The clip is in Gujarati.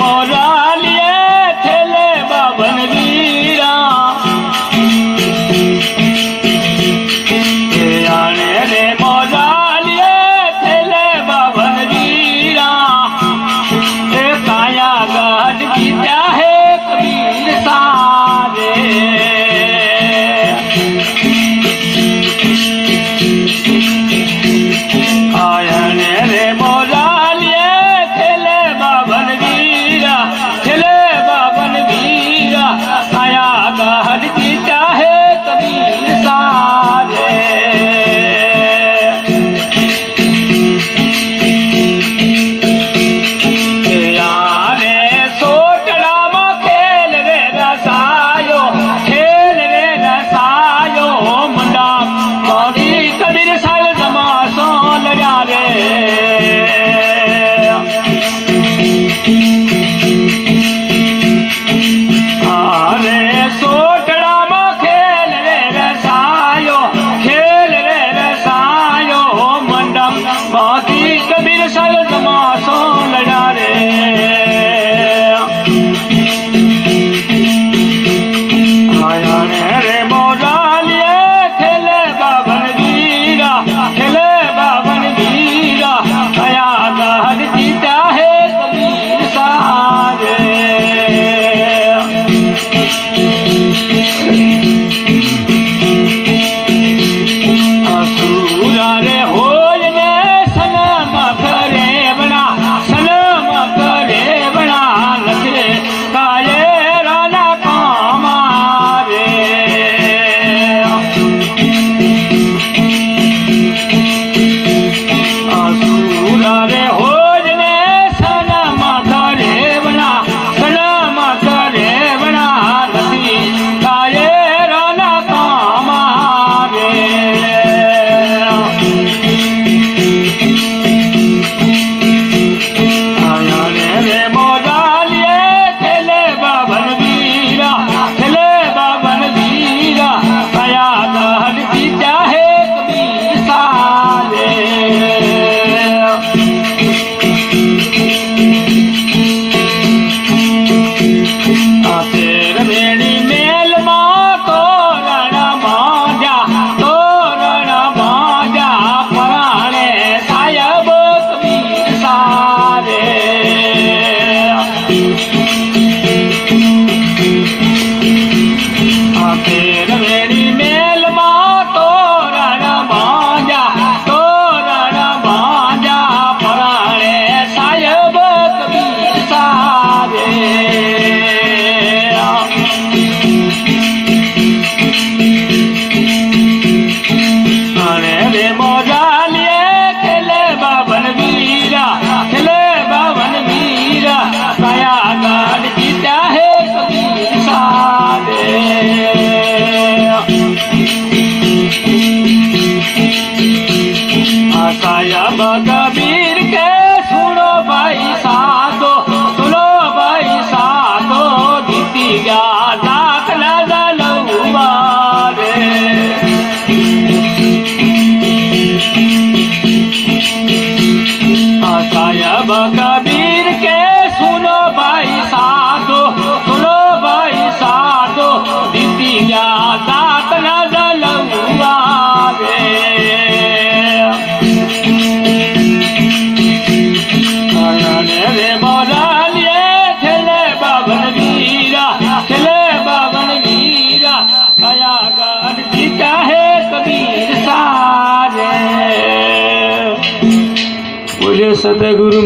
મોરાલીએ થેલે બાબન વીરા. આણે રે મોરાલીએ થેલે બાબન વીરા. એ કાયા ગાઢ કીધા बात বাদামি Sadhguru